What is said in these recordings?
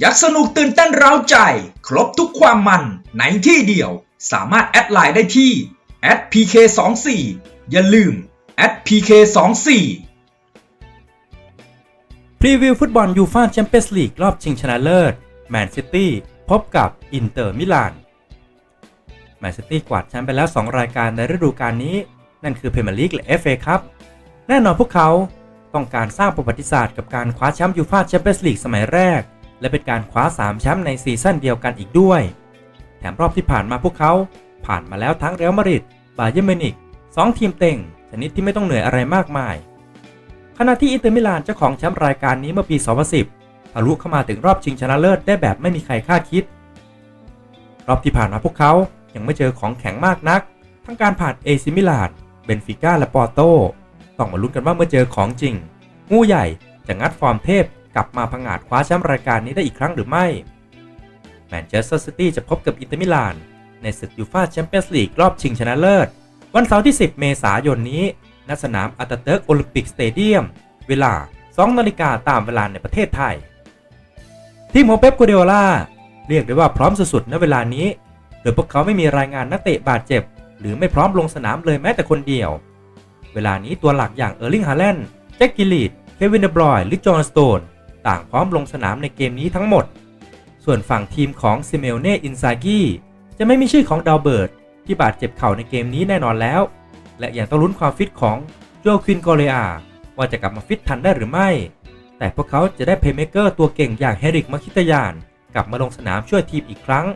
อยากสนุกตื่นเต้นเร้าใจ ครบทุกความมันในที่เดียว สามารถแอดไลน์ได้ที่ @pk24 อย่าลืม @pk24 พรีวิวฟุตบอลยูฟ่าแชมเปี้ยนส์ลีกรอบชิงชนะเลิศแมนซิตี้พบกับอินเตอร์มิลานแมนซิตี้กวาดแชมป์ไปแล้ว 2 รายการในฤดูกาลนี้ นั่นคือเพรีเมียร์ลีกและ FA ครับ แน่นอนพวกเขาต้องการสร้างประวัติศาสตร์กับการคว้าแชมป์ยูฟ่าแชมเปี้ยนส์ลีกสมัยแรก และเป็นการคว้า 3 แชมป์ในซีซั่นเดียวกันอีกด้วย แถมรอบที่ผ่านมาพวกเขา ผ่านมาแล้วทั้งเรอัลมาดริด บาเยิร์มินิกสองทีมเต็ง ชนิดที่ไม่ต้องเหนื่อยอะไรมากมาย ขณะที่อินเตอร์มิลานเจ้าของแชมป์รายการนี้เมื่อปี 2010 ทะลุเข้ามาถึงรอบชิงชนะเลิศได้แบบไม่มีใครคาดคิด รอบที่ผ่านมาพวกเขายังไม่เจอของแข็งมากนัก ทั้งการผ่านเอซิมิลาน เบนฟิก้าและปอร์โต ต้องมาลุ้นกันว่าเมื่อเจอของจริง งูใหญ่จะงัดฟอร์มเทพ กลับมาพังอาจคว้าแชมป์รายการนี้ได้อีกครั้งหรือไม่แมนเชสเตอร์ซิตี้จะพบกับอินเตอร์มิลาน ในศึกยูฟ่าแชมเปี้ยนส์ลีกรอบชิงชนะเลิศ วันเสาร์ที่ 10 เมษายนนี้ณสนามอัตเติร์กโอลิมปิกสเตเดียม เวลา 2 นาฬิกาตามเวลาในประเทศไทย ทีมของเป๊ปกัวเดโอลาเรียกได้ว่าพร้อมสุดๆณเวลานี้ โดยพวกเขาไม่มีรายงานนักเตะบาดเจ็บ หรือไม่พร้อมลงสนามเลยแม้แต่คนเดียว เวลานี้ตัวหลักอย่างเออร์ลิงฮาแลนด์แจ็คกิลลีดเควินเดบรอยหรือจอห์นสโตน ต่างพร้อมลงสนามในเกมนี้ทั้งหมด ส่วนฝั่งทีมของซิเมลเน่อินซากิจะไม่มีชื่อของดาวเบิร์ตที่บาดเจ็บเข่าในเกมนี้แน่นอนแล้ว และยังต้องลุ้นความฟิตของโจควินโกเลอาว่าจะกลับมาฟิตทันได้หรือไม่ แต่พวกเขาจะได้เพย์เมเกอร์ตัวเก่งอย่างเฮริกมาคิตยาน กลับมาลงสนามช่วยทีมอีกครั้ง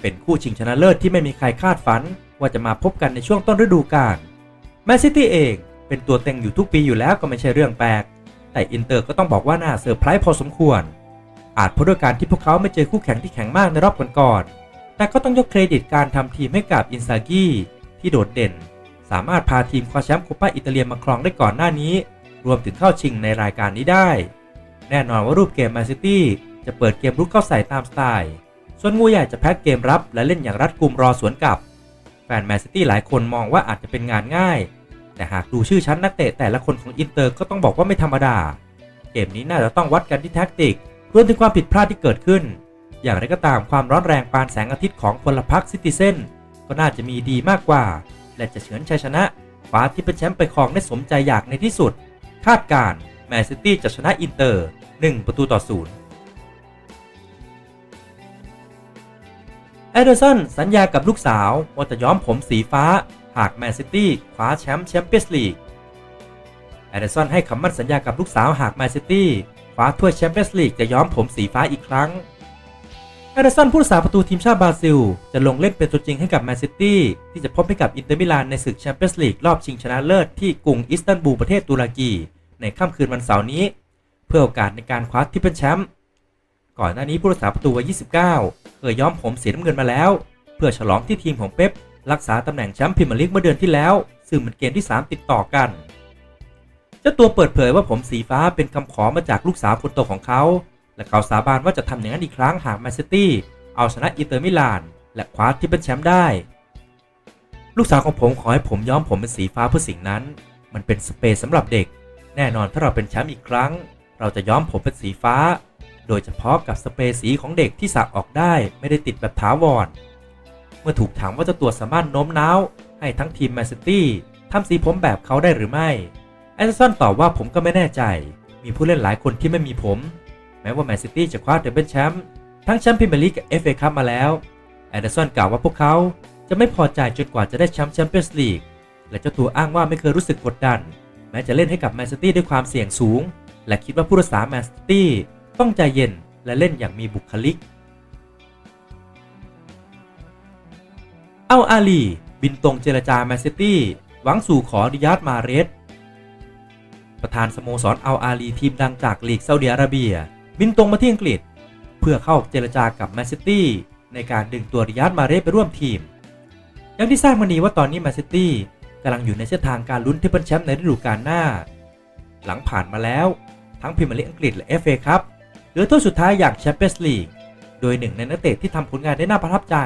เป็นคู่ชิงชนะเลิศที่ไม่มีใครคาดฝันว่าจะมาพบกันในช่วงต้นฤดูกาลแมนซิตี้เองเป็นตัวเต็งอยู่ทุกปีอยู่แล้วก็ไม่ใช่เรื่องแปลก แต่อินเตอร์ก็ต้องบอกว่าน่าเซอร์ไพรส์พอสมควร อาจเพราะด้วยการที่พวกเขาไม่เจอคู่แข่งที่แข็งมากในรอบก่อนๆแต่ก็ต้องยกเครดิตการทำทีมให้กับอินซากิที่โดดเด่น สามารถพาทีมคว้าแชมป์โคปาอิตาเลียนมาครองได้ก่อนหน้านี้ รวมถึงเข้าชิงในรายการนี้ได้ แน่นอนว่ารูปเกมแมนซิตี้จะเปิดเกมรุกเข้าใส่ตามสไตล์ ส่วนงูใหญ่จะแพ็กเกมรับและเล่นอย่างรัดกุมรอสวนกลับ แฟนแมนซิตี้หลายคนมองว่าอาจจะเป็นงานง่าย แต่หากดูชื่อชั้นนักเตะแต่ละคนของอินเตอร์ก็ต้องบอกว่าไม่ธรรมดา เกมนี้น่าจะต้องวัดกันที่แท็กติกรวมถึงความผิดพลาดที่เกิดขึ้น อย่างไรก็ตามความร้อนแรงปานแสงอาทิตย์ของพลพรรคซิติเซนก็น่าจะมีดีมากกว่า และจะเฉือนชัยชนะคว้าที่เป็นแชมป์ไปครองได้สมใจอยากในที่สุด คาดการแมนซิตี้จะชนะอินเตอร์ 1 ประตูต่อศูนย์เอเดอร์สันสัญญากับลูกสาวว่าจะย้อมผมสีฟ้า หากแมนซิตี้คว้าแชมป์แชมเปี้ยนส์ลีกเอเดอร์สันให้คำมั่นสัญญากับลูกสาวหากแมนซิตี้คว้าถ้วยแชมเปี้ยนส์ลีกจะย้อมผมสีฟ้าอีกครั้งเอเดอร์สันผู้รักษาประตูทีมชาติบราซิล จะลงเล่นเป็นตัวจริงให้กับแมนซิตี้ที่จะพบให้กับอินเตอร์มิลานในศึกแชมเปี้ยนส์ลีกรอบชิงชนะเลิศที่กรุงอิสตันบูลประเทศตุรกี ในค่ำคืนวันเสาร์นี้ เพื่อโอกาสในการคว้าที่เป็นแชมป์ก่อนหน้านี้ผู้รักษาประตูวัย 29 เคยย้อมผมสีน้ำเงินมาแล้ว เพื่อฉลองที่ทีมของเป๊ป รักษาตำแหน่งแชมป์พรีเมียร์ลีกเมื่อเดือนที่แล้ว ซึ่งเป็นเกมที่ 3 ติดต่อกัน เจ้าตัวเปิดเผยว่าผมสีฟ้าเป็นคำขอมาจากลูกสาวคนโตของเขา และเขาสาบานว่าจะทำอย่างนั้นอีกครั้งหากแมนซิตี้เอาชนะอินเตอร์มิลาน และคว้าที่เป็นแชมป์ได้ ลูกสาวของผมขอให้ผมย้อมผมเป็นสีฟ้าเพื่อสิ่งนั้น มันเป็นสเปซสำหรับเด็ก แน่นอนถ้าเราเป็นแชมป์อีกครั้ง เราจะย้อมผมเป็นสีฟ้า โดยเฉพาะกับสเปรย์สีของเด็กที่สักออกได้ไม่ได้ติดแบบถาวร เมื่อถูกถามว่าเจะตัวสามารถโน้มน้าว ให้ทั้งทีมแมนซิตี้ทำสีผมแบบเขาได้หรือไม่แอนเดอร์สันตอบว่าผมก็ไม่แน่ใจ มีผู้เล่นหลายคนที่ไม่มีผม แม้ว่าแมนซิตี้จะคว้าดับเบิลแชมป์ทั้งแชมป์พรีเมียร์ลีกกับเอฟเอคัพมาแล้วแอนเดอร์สันกล่าวว่าพวกเขาจะไม่พอใจจนกว่าจะได้แชมป์แชมเปี้ยนส์ลีกและเจ้าตัวอ้างว่าไม่เคยรู้สึกกดดัน แม้จะเล่นให้กับแมนซิตี้ด้วยความเสี่ยงสูง และคิดว่าผู้รักษาแมนซิตี้ต้องใจเย็นและเล่นอย่างมีบุคลิก เอาอาลี บินตรงเจรจาแมนซิตี้หวังสู่ขอริยาดมาเรสประธานสโมสรเอาอาลีทีมดังจากลีกซาอุดิอาระเบีย บินตรงมาที่อังกฤษ เพื่อเข้าเจรจากับแมนซิตี้ในการดึงตัวริยาดมาเรสไปร่วมทีม อย่างที่ทราบมานี้ว่าตอนนี้แมนซิตี้กำลังอยู่ในเส้นทางการลุ้นที่เป็นแชมป์ในฤดูกาลหน้า หลังผ่านมาแล้ว ทั้งพรีเมียร์ลีกอังกฤษและ FA ครับเหลือถ้วยสุดท้ายอย่างแชมเปี้ยนส์ลีกโดยหนึ่งในนักเตะที่ทำผลงานได้น่าประทับใจ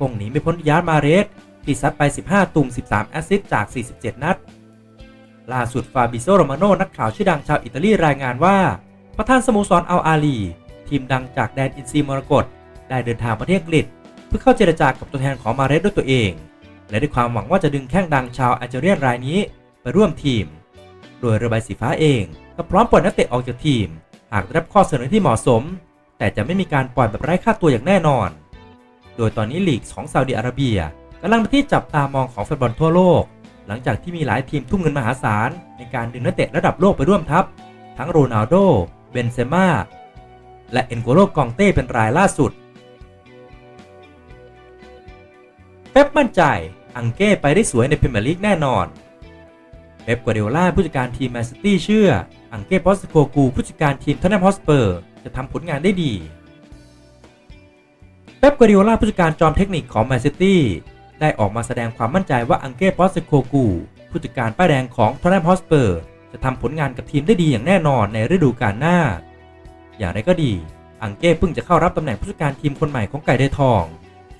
คงหนีไม่พ้นยาร์มาเรสที่ซัดไป 15 ตุ่ม 13 แอสซิสจาก 47 นัด ล่าสุดฟาบิโซโรมาโนนักข่าวชื่อดังชาวอิตาลีรายงานว่า ประธานสโมสรอัลอาลี ทีมดังจากแดนอินซีมรกตได้เดินทางมาที่อังกฤษ เพื่อเข้าเจรจากับตัวแทนของมาเรสด้วยตัวเอง และด้วยความหวังว่าจะดึงแข้งดังชาวแอลจีเรียนรายนี้ไปร่วมทีม โดยเรือใบสีฟ้าเองก็พร้อมปล่อยนักเตะออกจากทีม หากได้รับข้อเสนอที่เหมาะสม แต่จะไม่มีการปล่อยแบบไร้ค่าตัวอย่างแน่นอน โดยตอนนี้ลีกของซาอุดิอาระเบียกำลังเป็นที่จับตามองของแฟนบอลทั่วโลก หลังจากที่มีหลายทีมทุ่มเงินมหาศาล ในการดึงนักเตะระดับโลกไปร่วมทัพ ทั้งโรนัลโด เบนเซม่า และเอ็นโกโลกองเต้เป็นรายล่าสุด เป๊ปมั่นใจ อังเก้ไปได้สวยในพรีเมียร์ลีกแน่นอน เป๊ปกัวเดล่าผู้จัดการทีมแมนซิตี้เชื่อ อังเก้ปอสโกกูผู้จัดการทีมทอนแนมฮอสเปอร์ จะทำผลงานได้ดี เป๊ปกัวเดโอลาผู้จัดการจอมเทคนิคของแมนซิตี้ได้ออกมาแสดงความมั่นใจว่าอังเก้ปอสโกกูผู้จัดการป้ายแดงของทอนแนมฮอสเปอร์ จะทำผลงานกับทีมได้ดีอย่างแน่นอนในฤดูกาลหน้า อย่างไรก็ดี อังเก้เพิ่งจะเข้ารับตำแหน่งผู้จัดการทีมคนใหม่ของไก่ได้ทอง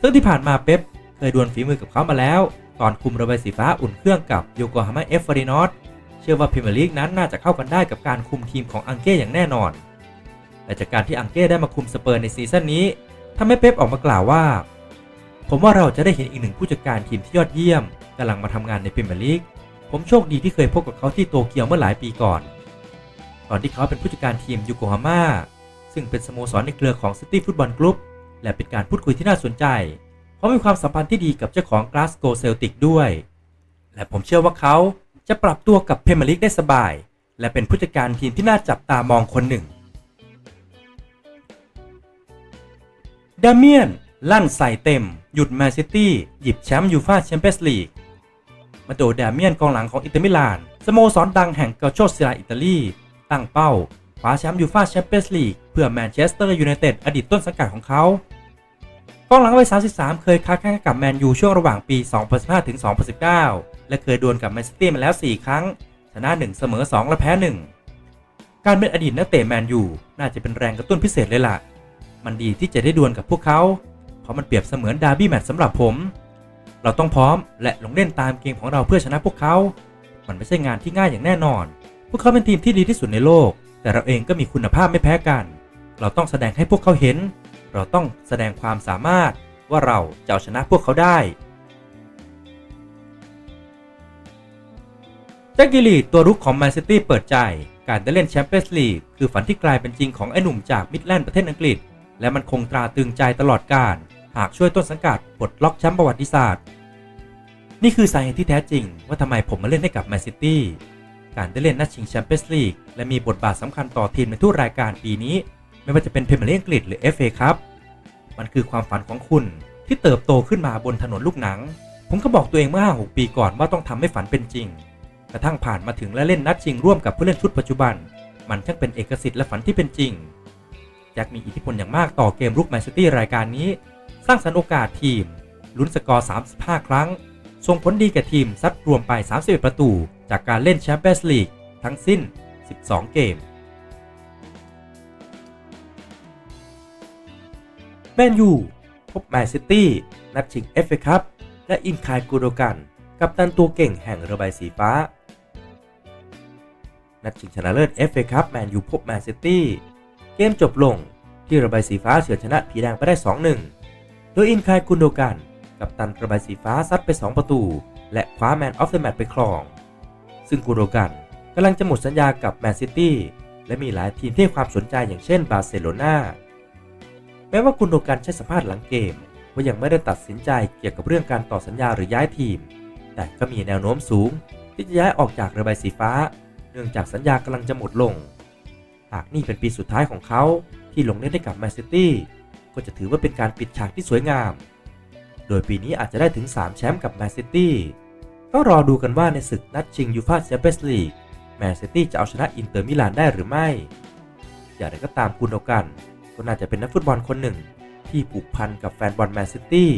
ซึ่งที่ผ่านมาเป๊ปเคยดวลฝีมือกับเขามาแล้ว ตอนคุมระบายสีฟ้าอุ่นเครื่องกับโยโกฮาม่าเอฟฟารินอสเชื่อว่าพรีเมียร์ลีกนั้นน่าจะเข้ากันได้กับการคุมทีมของอังเก้อย่างแน่นอน แต่จากการที่อังเก้ได้มาคุมสเปอร์ในซีซั่นนี้ ทำให้เป๊ปออกมากล่าวว่า ผมว่าเราจะได้เห็นอีกหนึ่งผู้จัดการทีมที่ยอดเยี่ยมกำลังมาทำงานในพรีเมียร์ลีกผมโชคดีที่เคยพบกับเขาที่โตเกียวเมื่อหลายปีก่อน ตอนที่เขาเป็นผู้จัดการทีมยูโกฮาม่าซึ่งเป็นสโมสรในเครือของซิตี้ฟุตบอลกรุ๊ปและเป็นการพูดคุยที่น่าสนใจ เพราะมีความสัมพันธ์ที่ดีกับเจ้าของกลาสโกเซลติกด้วย และผมเชื่อว่าเขาจะปรับตัวกับพรีเมียร์ลีกได้สบาย และเป็นผู้จัดการทีมที่น่าจับตามองคนหนึ่ง ดาเมียน ลั่นใส่เต็ม หยุดแมนซิตี้ หยิบแชมป์ยูฟ่าแชมเปี้ยนส์ลีก มาโดดาเมียนกองหลังของอินเตอร์มิลาน สโมสรดังแห่งเกาโชซิลาอิตาลี ตั้งเป้าคว้าแชมป์ยูฟ่าแชมเปี้ยนส์ลีกเพื่อแมนเชสเตอร์ยูไนเต็ดอดีตต้นสังกัดของเขากองหลังวัย 33 เคยค้าแข่งกับแมนยูช่วงระหว่างปี 2015ถึง2019 และเคยดวลกับแมนซิตี้มาแล้ว 4 ครั้ง ชนะ 1 เสมอ 2 และแพ้ 1 การเป็นอดีตนักเตะแมนยูน่าจะเป็นแรงกระตุ้นพิเศษเลยล่ะ มันดีที่จะได้ดวลกับพวกเขา เพราะมันเปรียบเสมือนดาร์บี้แมตช์สำหรับผม เราต้องพร้อมและลงเล่นตามเกมของเราเพื่อชนะพวกเขา มันไม่ใช่งานที่ง่ายอย่างแน่นอน พวกเขาเป็นทีมที่ดีที่สุดในโลก แต่เราเองก็มีคุณภาพไม่แพ้กัน เราต้องแสดงให้พวกเขาเห็น เราต้องแสดงความสามารถว่าเราจะเอาชนะพวกเขาได้แจ็คกิลีตัวรุกของแมนซิตี้เปิดใจ การได้เล่นแชมเปี้ยนส์ลีกคือฝันที่กลายเป็นจริงของไอ้หนุ่มจากมิดแลนด์ประเทศอังกฤษ และมันคงตราตรึงใจตลอดกาลหากช่วยต้นสังกัดปลดล็อกแชมป์ประวัติศาสตร์ นี่คือสาเหตุที่แท้จริงว่าทำไมผมมาเล่นให้กับแมนซิตี้การได้เล่นนัดชิงแชมเปี้ยนส์ลีกและมีบทบาทสำคัญต่อทีมในทุกรายการปีนี้ ไม่ว่าจะเป็นพรีเมียร์ลีกอังกฤษหรือ FA ครับ มันคือความฝันของคุณที่เติบโตขึ้นมาบนถนนลูกหนัง ผมก็บอกตัวเองเมื่อ5-6ปีก่อนว่าต้องทำให้ฝันเป็นจริง กระทั่งผ่านมาถึงและเล่นนัดชิงร่วมกับผู้เล่นชุดปัจจุบัน มันช่างเป็นเอกสิทธิ์และฝันที่เป็นจริง แจ็คมีอิทธิพลอย่างมากต่อเกมรุกแมนซิตี้รายการนี้ สร้างสรรค์โอกาสทีม ลุ้นสกอร์ 35 ครั้ง ส่งผลดีแก่ทีมซัดรวมไป 31 ประตู จากการเล่นแชมเปี้ยนส์ลีกทั้งสิ้น 12 เกม แมนยูพบแมนซิตี้นัดชิงเอฟเอคัพและอินคายกูโดกัน กับตันตัวเก่งแห่งระบายสีฟ้า นัดชิงชนะเลิศ FA คัพแมนยูพบแมนซิตี้ เกมจบลงที่ระบายสีฟ้าเฉือนชนะผีแดงไปได้ 2-1 โดยอินคายกุนโดกัน กับตันระบายสีฟ้าซัดไป 2 ประตู และคว้าแมนออฟเดอะแมตไปครอง ซึ่งกุนโดกันกำลังจะหมดสัญญากับแมนซิตี้และมีหลายทีมที่ความสนใจอย่างเช่นบาร์เซโลนาแม้ว่ากุนโดกันใช้สัมภาษณ์หลังเกม ว่ายังไม่ได้ตัดสินใจเกี่ยวกับเรื่องการต่อสัญญาหรือย้ายทีม แต่ก็มีแนวโน้มสูง ที่จะย้ายออกจากระบายสีฟ้า เนื่องจากสัญญากำลังจะหมดลง หากนี่เป็นปีสุดท้ายของเขาที่ลงเล่นให้กับแมนซิตี้ก็จะถือว่าเป็นการปิดฉากที่สวยงาม โดยปีนี้อาจจะได้ถึง 3 แชมป์กับแมนซิตี้ต้องรอดูกันว่าในศึกนัดชิงยูฟ่าแชมเปี้ยนส์ลีกแมนซิตี้จะเอาชนะอินเตอร์มิลานได้หรือไม่ อย่างไรก็ตามกุนโดกัน ก็น่าจะเป็นนักฟุตบอลคนหนึ่ง ที่ผูกพันกับแฟนบอลแมนซิตี้